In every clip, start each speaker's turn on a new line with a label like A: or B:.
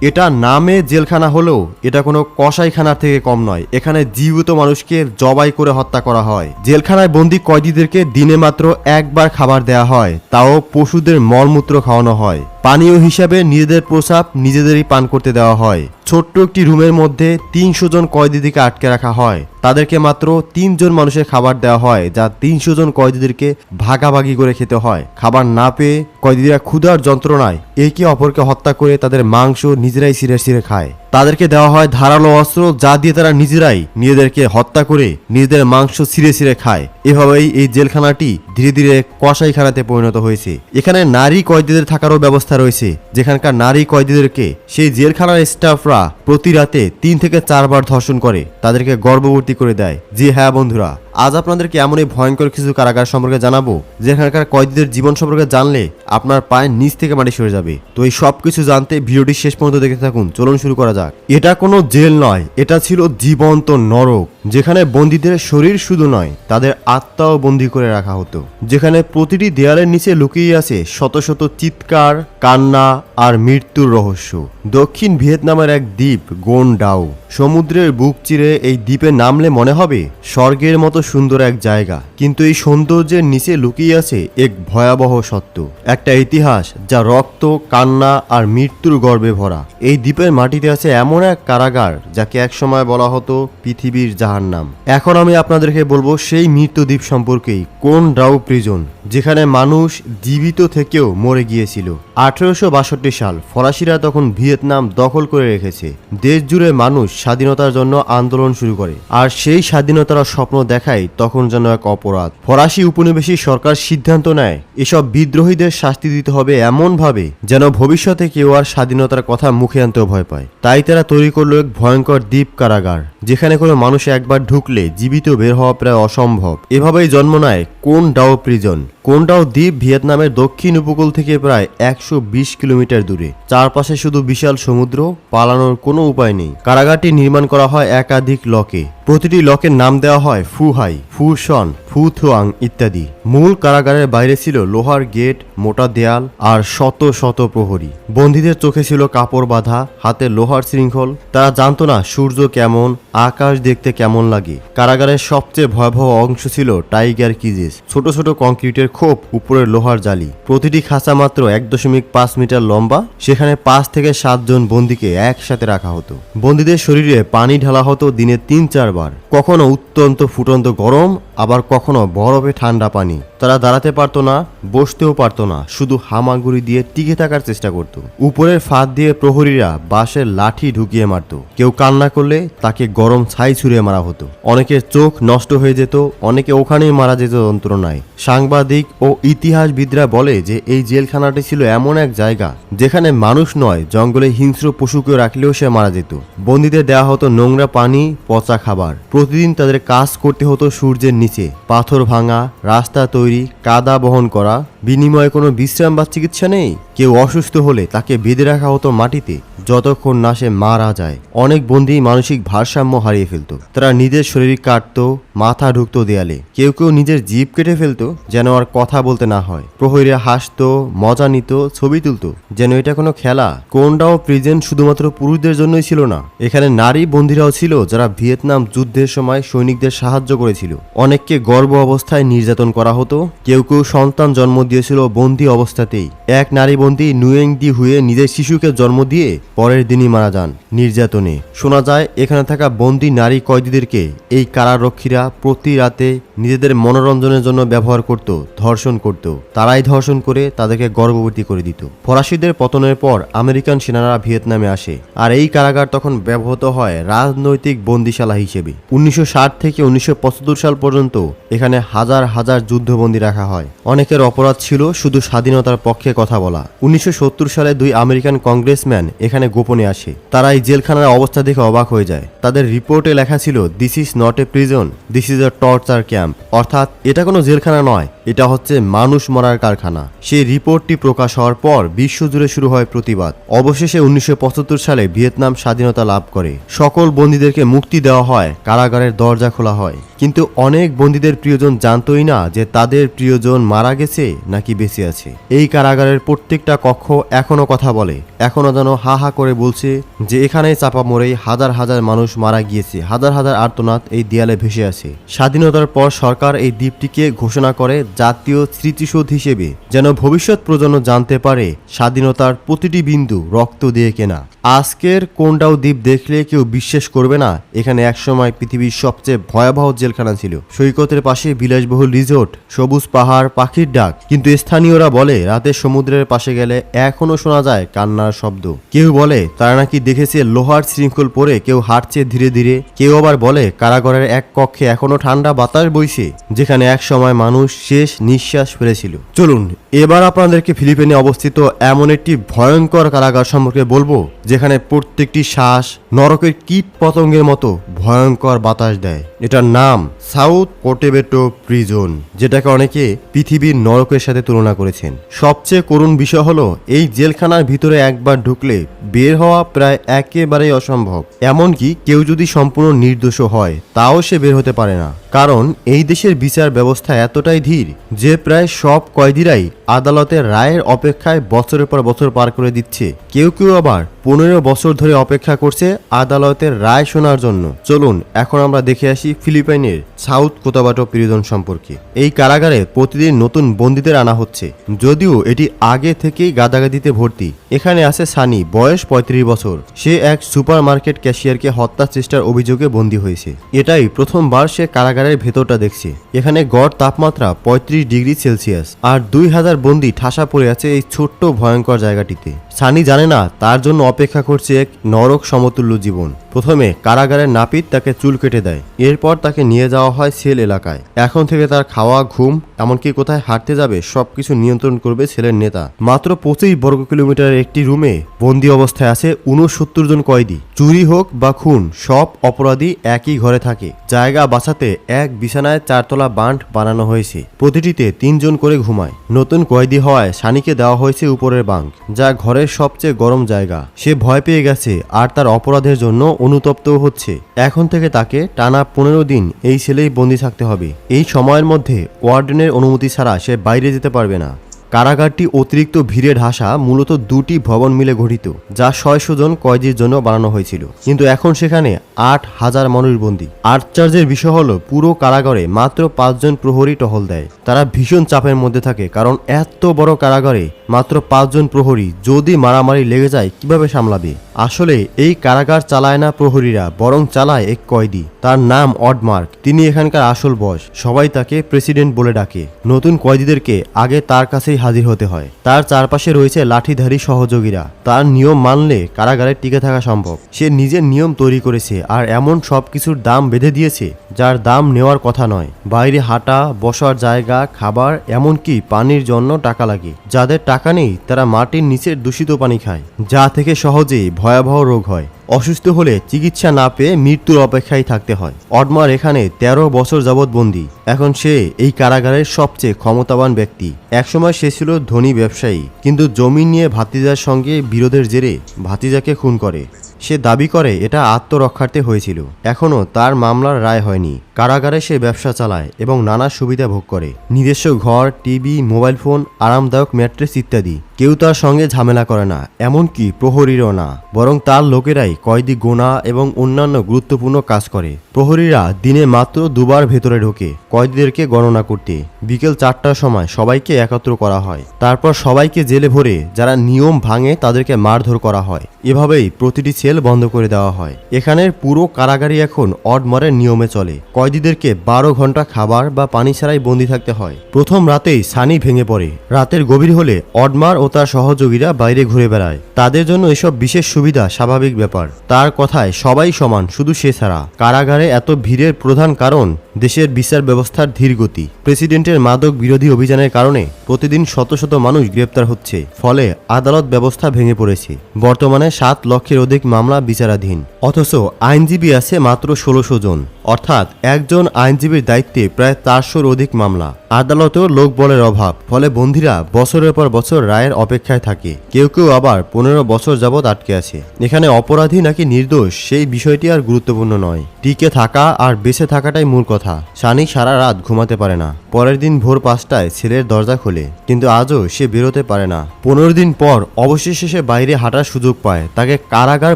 A: এটা নামে জেলখানা হলেও এটা কোনো কসাইখানার থেকে কম নয়। এখানে জীবিত মানুষকে জবাই করে হত্যা করা হয়। জেলখানায় বন্দি কয়েদিদেরকে দিনে মাত্র একবার খাবার দেয়া হয়, তাও পশুদের মলমূত্র খাওয়ানো হয়। পানীয় হিসাবে নিজেদের প্রসাব নিজেদেরই পান করতে দেওয়া হয়। ছোট্ট একটি রুমের মধ্যে তিনশো জন কয়েদিদিকে আটকে রাখা হয়। তাদেরকে মাত্র তিনজন মানুষের খাবার দেওয়া হয়, যা তিনশো জন কয়েদিদেরকে ভাগাভাগি করে খেতে হয়। খাবার না পেয়ে কয়েদিরা ক্ষুধার যন্ত্রণায় একে অপরকে হত্যা করে তাদের মাংস নিজেরাই সিরে সিরে খায়। তাদেরকে দেওয়া হয় ধারালো অস্ত্র যা দিয়ে তারা নিজেরাই নিজেদেরকে হত্যা করে নিজেদের মাংস ছিঁড়ে ছিঁড়ে খায়। এভাবেই এই জেলখানাটি ধীরে ধীরে কসাইখানাতে পরিণত হয়েছে। এখানে নারী কয়েদিদের থাকারও ব্যবস্থা রয়েছে। যেখানকার নারী কয়েদিদেরকে সেই জেলখানার স্টাফরা প্রতি রাতে তিন থেকে চারবার ধর্ষণ করে, তাদেরকে গর্ভবতী করে দেয়। জি হ্যাঁ বন্ধুরা। আজ আপনাদেরকে এমন এই ভয়ঙ্কর কিছু কারাগার সম্পর্কে জানাব, যেখানকার কয়েদিদের জীবন সম্পর্কে জানলে আপনার পায়ের নিচ থেকে মাটি সরে যাবে। তো এই সব কিছু জানতে ভিডিওটি শেষ পর্যন্ত দেখতে থাকুন, চলুন শুরু করা যাক। এটা কোনো জেল নয়, এটা ছিল জীবন্ত নরক, যেখানে বন্দীদের শরীর শুধু নয়, তাদের আত্মাও বন্দি করে রাখা হতো। যেখানে প্রতিটি দেয়ালের নিচে লুকিয়ে আছে শত শত চিৎকার, কান্না আর মৃত্যুর রহস্য। দক্ষিণ ভিয়েতনামের এক দ্বীপ গোন ডাউ সমুদ্রের বুক চিরে এই দ্বীপে নামলে মনে হবে, স্বর্গের মতো সুন্দর এক জায়গা। কিন্তু এই সৌন্দর্যের নিচে লুকিয়ে আছে এক ভয়াবহ সত্য। একটা ইতিহাস যা রক্ত, কান্না আর মৃত্যুর গর্বে ভরা। এই দ্বীপের মাটিতে আছে এমন এক কারাগার যাকে একসময় বলা হতো পৃথিবীর জাহান্নাম। এখন আমি আপনাদেরকে বলব সেই মৃত্যু দ্বীপ সম্পর্কেই, কোন ড্রাউ প্রিজন। যেখানে মানুষ জীবিত থেকেও মরে গিয়েছিল। আঠেরোশো বাষট্টি সাল ফরাসিরা তখন ভিয়েতনাম দখল করে রেখেছে। দেশ জুড়ে মানুষ স্বাধীনতার জন্য আন্দোলন শুরু করে। আর সেই স্বাধীনতার স্বপ্ন দেখাই তখন যেন এক অপরাধ। ফরাসি উপনিবেশী সরকার সিদ্ধান্ত নেয়, এসব বিদ্রোহীদের শাস্তি দিতে হবে এমনভাবে যেন ভবিষ্যতে কেউ আর স্বাধীনতার কথা মুখে আনতেও ভয় পায়। তাই তারা তৈরি করল এক ভয়ঙ্কর দ্বীপ কারাগার, যেখানে কোনো মানুষ একবার ঢুকলে জীবিত বের হওয়া প্রায় অসম্ভব। এভাবেই জন্ম নেয় কোন ডাও প্রিজন। কোনটাও দ্বীপ ভিয়েতনামের দক্ষিণ উপকূল থেকে প্রায় একশো বিশ কিলোমিটার দূরে। চারপাশে শুধু বিশাল সমুদ্র, পালানোর কোনো উপায় নেই। কারাগারটি নির্মাণ করা হয় একাধিক লকে। প্রতিটি লকের নাম দেওয়া হয় ফুহাই, ফুসন, ফুথুয়াং ইত্যাদি। মূল কারাগারের বাইরে ছিল লোহার গেট, মোটা দেয়াল আর শত শত প্রহরী। বন্দীদের চোখে ছিল কাপড় বাঁধা, হাতে লোহার শৃঙ্খল। তারা জানতো না সূর্য কেমন, আকাশ দেখতে কেমন লাগে। কারাগারের সবচেয়ে ভয়াবহ অংশ ছিল টাইগার কিজেস। ছোট ছোট কংক্রিটের খোপ উপরে লোহার জালি। প্রতিটি খাঁচা মাত্র এক দশমিক পাঁচ মিটার লম্বা, সেখানে পাঁচ থেকে সাতজন বন্দীকে একসাথে রাখা হতো। বন্দীদের শরীরে পানি ঢালা হতো দিনে তিন চারবার। কখনো অত্যন্ত ফুটন্ত গরম আবার কখনো বরফে ঠান্ডা পানি। তারা দাঁড়াতে পারতো না, বসতেও পারতো না, শুধু হামাগুড়ি দিয়ে টিকে থাকার চেষ্টা করত। উপরের ফাঁদ দিয়ে প্রহরীরা বাঁশের লাঠি ঢুকিয়ে মারত। কেউ কান্না করলে তাকে গরম ছাই ছুঁড়ে মারা হতো। অনেকের চোখ নষ্ট হয়ে যেত, অনেকে ওখানেই মারা যেত যন্ত্রণায়। সাংবাদিক ও ইতিহাসবিদরা বলে যে, এই জেলখানাটি ছিল এমন এক জায়গা, যেখানে মানুষ নয়, জঙ্গলে হিংস্র পশুকে রাখলেও সে মারা যেত। বন্দীদের দেওয়া হতো নোংরা পানি, পচা খাবার। প্রতিদিন তাদের কাজ করতে হতো সূর্যের নিচে পাথর ভাঙা রাস্তা তৈরি কাদা বহন করা বিনিময়ে কোনো বিশ্রাম বা চিকিৎসা নেই? কেউ অসুস্থ হলে তাকে বেঁধে রাখা হতো মাটিতে যতক্ষণ না সে মারা যায়। অনেক বন্দী মানসিক ভারসাম্য হারিয়ে ফেলতো। তারা নিজের শরীর কাটতো, মাথা ঢুকতো দেয়ালে। কেউ কেউ নিজের জিভ কেটে ফেলতো, যেন আর কথা বলতে না হয়। প্রহরীরা হাসতো, মজা নিত, ছবি তুলতো। যেন এটা কোনো খেলা? কোনটাও প্রিজেন্ট শুধুমাত্র পুরুষদের জন্যই ছিল না। এখানে নারী বন্দীরাও ছিল, যারা ভিয়েতনাম যুদ্ধের সময় সৈনিকদের সাহায্য করেছিল। অনেককে গর্ব অবস্থায় নির্যাতন করা হতো। কেউ কেউ সন্তান জন্ম দিয়েছিল বন্দি অবস্থাতেই। এক নারী বন্দী নুয়েং দি হুয়ে নিজের শিশুকে জন্ম দিয়ে পরের দিনই মারা যান। নির্যাতনে। শোনা যায়, এখানে থাকা বন্দি নারী কয়েদিদেরকে এই কারারক্ষীরা প্রতি রাতে নিজেদের মনোরঞ্জনের জন্য ব্যবহার করত, ধর্ষণ করত। তারাই ধর্ষণ করে তাদেরকে গর্ভবতী করে দিত। ফরাসিদের পতনের পর আমেরিকান সেনারা ভিয়েতনামে আসে। আর এই কারাগার তখন ব্যবহৃত হয় রাজনৈতিক বন্দিশালা হিসেবে। উনিশশো ষাট থেকে উনিশশো পঁচাত্তর সাল পর্যন্ত এখানে হাজার হাজার যুদ্ধবন্দী রাখা হয়। অনেকের অপরাধ ছিল শুধু স্বাধীনতার পক্ষে কথা বলা। উনিশশো সত্তর সালে দুই আমেরিকান কংগ্রেসম্যান এখানে গোপনে আসে। তারা এই জেলখানার অবস্থা দেখে অবাক হয়ে যায়। তাদের রিপোর্টে লেখা ছিল this is not a prison this is a torture camp অর্থাৎ, এটা কোনো জেলখানা নয় এটা হচ্ছে মানুষ মরার কারখানা। সেই রিপোর্টটি প্রকাশ হওয়ার পর বিশ্বজুড়ে শুরু হয় প্রতিবাদ। অবশেষে উনিশশো পঁচাত্তর সালে ভিয়েতনাম স্বাধীনতা লাভ করে। সকল বন্দীদেরকে মুক্তি দেওয়া হয়, কারাগারের দরজা খোলা হয়। কিন্তু অনেক বন্দীদের প্রিয়জন জানতই না যে তাদের প্রিয়জন মারা গেছে নাকি বেঁচে আছে। এই কারাগারের প্রত্যেকটা কক্ষ এখনও কথা বলে, এখনও যেন হা হা করে বলছে যে এখানে চাপা মরেই হাজার হাজার মানুষ মারা গিয়েছে, হাজার হাজার আর্তনাদ এই দেয়ালে ভেসে আছে স্বাধীনতার পর সরকার এই দ্বীপটিকে ঘোষণা করে জাতীয় স্মৃতিসৌধ হিসেবে যেন ভবিষ্যৎ প্রজন্ম জানতে পারে স্বাধীনতার প্রতিটি বিন্দু রক্ত দিয়ে কেনা। আজকের কোনটাও দ্বীপ দেখলে কেউ বিশ্বাস করবে না, এখানে একসময় পৃথিবীর সবচেয়ে ভয়াবহ জেলখানা ছিল। সৈকতের পাশে বিলাসবহুল রিসোর্ট, সবুজ পাহাড়, পাখির ডাক, কিন্তু স্থানীয়রা বলে রাতে সমুদ্রের পাশে গেলে এখনও শোনা যায় কান্নার শব্দ। কেউ বলে তারা নাকি দেখেছে লোহার শৃঙ্খল পরে কেউ হাঁটছে ধীরে ধীরে, কেউ আবার বলে কারাগারের এক কক্ষে এখনও ঠান্ডা বাতাস বইছে, যেখানে এক সময় মানুষ শেষ নিঃশ্বাস ফেলেছিল। চলুন, এবার আপনাদেরকে ফিলিপিনে অবস্থিত এমন একটি ভয়ঙ্কর কারাগার সম্পর্কে বলব, যেখানে প্রত্যেকটি শ্বাস নরকের কীট পতঙ্গের মতো ভয়ঙ্কর বাতাস দেয়। এটার নাম সাউথ কোটেবেটো প্রিজন, যেটাকে অনেকে পৃথিবীর নরকের সাথে তুলনা করেছেন। সবচেয়ে করুণ বিষয় হলো, এই জেলখানার ভিতরে একবার ঢুকলে বের হওয়া প্রায় একেবারেই অসম্ভব। এমনকি কেউ যদি সম্পূর্ণ নির্দোষ হয়, তাও সে বের হতে পারে না। কারণ এই দেশের বিচার ব্যবস্থা এতটাই ধীর যে প্রায় সব কয়েদিরাই আদালতের রায়ের অপেক্ষায় বছরের পর বছর পার করে দিচ্ছে। কেউ কেউ আবার পনেরো বছর ধরে অপেক্ষা করছে আদালতের রায় শোনার জন্য। চলুন, এখন আমরা দেখে আসি ফিলিপাইনের সাউথ কোতাবাটো প্রিজন সম্পর্কে। এই কারাগারে প্রতিদিন নতুন বন্দীদের আনা হচ্ছে। যদিও এটি আগে থেকেই গাদাগাদিতে ভর্তি। এখানে আছে সানি, বয়স পঁয়ত্রিশ বছর। সে এক সুপার মার্কেট ক্যাশিয়ারকে হত্যা চেষ্টার অভিযোগে বন্দী হয়েছে। এটাই প্রথমবার সে কারাগারের ভেতরটা দেখছে। এখানে গড় তাপমাত্রা পঁয়ত্রিশ ডিগ্রি সেলসিয়াস। আর দুই হাজার বন্দী ঠাসা পড়ে আছে এই ছোট্ট ভয়ঙ্কর জায়গাটিতে। সানি জানে না তার জন্য অপেক্ষা করছে এক নরক সমতুল্য জীবন। প্রথমে কারাগারের নাপিত তাকে চুল কেটে দেয়। এরপর তাকে নিয়ে যাওয়া হয় সেল এলাকায়। এখন থেকে তার খাওয়া, ঘুম, এমনকি কোথায় হাঁটতে যাবে, সবকিছু নিয়ন্ত্রণ করবে ছেলের নেতা। মাত্র পঁচিশ বর্গ কিলোমিটারের একটি রুমে বন্দি অবস্থায় আছে উনসত্তর জন কয়েদি। চুরি হোক বা খুন, সব অপরাধী একই ঘরে থাকে। জায়গা বাঁচাতে এক বিছানায় চারতলা বান্ড বানানো হয়েছে। প্রতিটিতে তিনজন করে ঘুমায়। নতুন কয়েদি হওয়ায় সানিকে দেওয়া হয়েছে উপরের বাঙ্ক যা ঘরের সবচেয়ে গরম জায়গা। সে ভয় পেয়ে গেছে, আর তার অপরাধের জন্য অনুতপ্তও হচ্ছে। এখন থেকে তাকে টানা পনেরো দিন এই ছেলেই বন্দি থাকতে হবে। এই সময়ের মধ্যে ওয়ার্ডেনের অনুমতি ছাড়া সে বাইরে যেতে পারবে না। কারাগারটি অতিরিক্ত ভিড়ে ঢাসা মূলত দুটি ভবন মিলে গঠিত, যা ছয়শো জন কয়েদির জন্য বানানো হয়েছিল। কিন্তু এখন সেখানে আট হাজার মানুষ বন্দী আর্চার্জের বিষয় হলো, পুরো কারাগারে মাত্র পাঁচজন প্রহরী টহল দেয়। তারা ভীষণ চাপের মধ্যে থাকে, কারণ এত বড় কারাগারে মাত্র পাঁচজন প্রহরী যদি মারামারি লেগে যায়, কীভাবে সামলাবে? আসলে এই কারাগার চালায় না প্রহরীরা, বরং চালায় এক কয়েদি। তার নাম অডমার্ক। তিনি এখানকার আসল বস সবাই তাকে প্রেসিডেন্ট বলে ডাকে। নতুন কয়েদিদেরকে আগে তার কাছেই হাজির হতে হয়। তার চারপাশে রয়েছে লাঠিধারী সহযোগীরা। তার নিয়ম মানলে কারাগারে টিকে থাকা সম্ভব। সে নিজের নিয়ম তৈরি করেছে আর এমন সব কিছুর দাম বেঁধে দিয়েছে, যার দাম নেওয়ার কথা নয়। বাইরে হাঁটা, বসার জায়গা, খাবার, এমনকি পানির জন্য টাকা লাগে। যাদের টাকা নেই, তারা মাটির নিচের দূষিত পানি খায়, যা থেকে সহজেই ভয়াবহ রোগ হয়। অসুস্থ হলে চিকিৎসা না পেয়ে মৃত্যুর অপেক্ষায় থাকতে হয়। অডমার এখানে ১৩ বছর যাবৎ বন্দী। এখন সে এই কারাগারের সবচেয়ে ক্ষমতাবান ব্যক্তি। একসময় সে ছিল ধনী ব্যবসায়ী, কিন্তু জমি নিয়ে ভাতিজার সঙ্গে বিরোধের জেরে ভাতিজাকে খুন করে। সে দাবি করে, এটা আত্মরক্ষার্থে হয়েছিল। এখনও তার মামলার রায় হয়নি। কারাগারে সে ব্যবসা চালায় এবং নানা সুবিধা ভোগ করে। নিজস্ব ঘর, টিভি, মোবাইল ফোন, আরামদায়ক ম্যাট্রেস ইত্যাদি। কেউ তার সঙ্গে ঝামেলা করে না, এমনকি প্রহরীরও না। বরং তার লোকেরাই কয়েদি গোনা এবং অন্যান্য গুরুত্বপূর্ণ কাজ করে। প্রহরীরা দিনে মাত্র দুবার ভেতরে ঢোকে কয়েদিদেরকে গণনা করতে। বিকেল চারটার সময় সবাইকে একত্র করা হয়। তারপর সবাইকে জেলে ভরে যারা নিয়ম ভাঙে তাদেরকে মারধর করা হয়। এভাবেই প্রতিটি সেল বন্ধ করে দেওয়া হয়। এখানের পুরো কারাগারই এখন অডমারের নিয়মে চলে। কয়েদিদেরকে বারো ঘণ্টা খাবার বা পানি ছাড়াই বন্দি থাকতে হয়। প্রথম রাতেই সানি ভেঙে পড়ে। রাতের গভীর হলে অডমার ও তার সহযোগীরা বাইরে ঘুরে বেড়ায়। তাদের জন্য এসব বিশেষ সুবিধা স্বাভাবিক ব্যাপার। তার কথায় সবাই সমান, শুধু সে ছাড়া। কারাগারে এত ভিড়ের প্রধান কারণ দেশের বিচার ব্যবস্থার ধীরগতি প্রেসিডেন্টের মাদক বিরোধী অভিযানের কারণে প্রতিদিন শত শত মানুষ গ্রেপ্তার হচ্ছে, ফলে আদালত ব্যবস্থা ভেঙে পড়েছে। বর্তমানে সাত লক্ষের অধিক মামলা বিচারাধীন। অথচ আইনজীবী আছে মাত্র ষোলোশো জন। অর্থাৎ একজন আইনজীবীর দায়িত্বে প্রায় চারশোর অধিক মামলা। আদালতেও লোকবলের অভাব, ফলে বন্দীরা বছরের পর বছর রায়ের অপেক্ষায় থাকে। কেউ কেউ আবার পনেরো বছর যাবৎ আটকে আছে। এখানে অপরাধী নাকি নির্দোষ, সেই বিষয়টি আর গুরুত্বপূর্ণ নয়। টিকে থাকা আর বেঁচে থাকাটাই মূল কথা। সানি সারা রাত ঘুমাতে পারে না। পরের দিন ভোর পাঁচটায় ছেলের দরজা খোলে, কিন্তু আজও সে বেরোতে পারে না। পনেরো দিন পর অবশেষে সে বাইরে হাঁটার সুযোগ পায়। তাকে কারাগার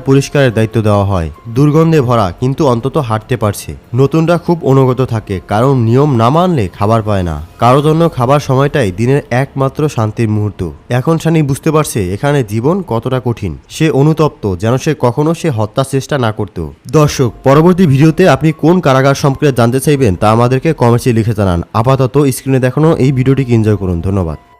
A: পরিষ্কারের দায়িত্ব দেওয়া হয়। দুর্গন্ধে ভরা, কিন্তু অন্তত হাঁটতে পারছে। নতুনরা খুব অনুগত থাকে, কারণ নিয়ম না মানলে খাবার পায় না। কারও জন্য খাবার সময়টাই দিনের একমাত্র শান্তির মুহূর্ত। এখন সানি বুঝতে পারছে, এখানে জীবন কতটা কঠিন। সে অনুতপ্ত, যেন সে কখনো সে হত্যার চেষ্টা না করত। দর্শক, পরবর্তী ভিডিওতে আপনি কোন কারাগার সম্পর্কে জানতে চাইবেন, তা আমাদেরকে কমেন্টে লিখে জানান। আপাতত স্ক্রিনে দেখানো এই ভিডিওটিকে এনজয় করুন। ধন্যবাদ।